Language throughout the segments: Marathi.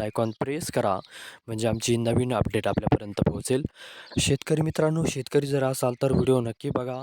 आयकॉन प्रेस करा. म्हणजे आमची नवीन अपडेट आपल्यापर्यंत पोहोचेल. शेतकरी मित्रांनो शेतकरी जर असाल तर व्हिडिओ नक्की बघा.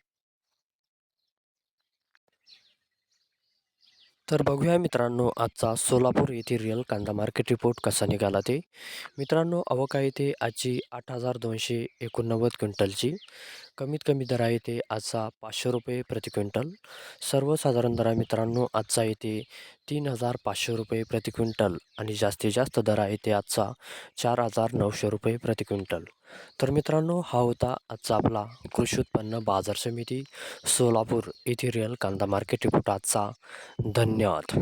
तर बघूया मित्रांनो आजचा सोलापूर येथील रिअल कांदा मार्केट रिपोर्ट कसा निघाला ते. मित्रांनो अवका येथे ते आजची आठ हजार दोनशे एकोणनव्वद क्विंटलची. कमीत कमी दर आहे ते आजचा पाचशे रुपये प्रति क्विंटल. सर्वसाधारण दर आहे मित्रांनो आजचा येते तीन हजार पाचशे रुपये प्रति क्विंटल आणि जास्तीत जास्त दर आहे ते आजचा चार हजार नऊशे रुपये प्रति क्विंटल. तर मित्रांनो हा होता आजचा आपला कृषी उत्पन्न बाजार समिती सोलापूर येथील रिअल कांदा मार्केट रिपोर्ट आजचा. धन्यवाद.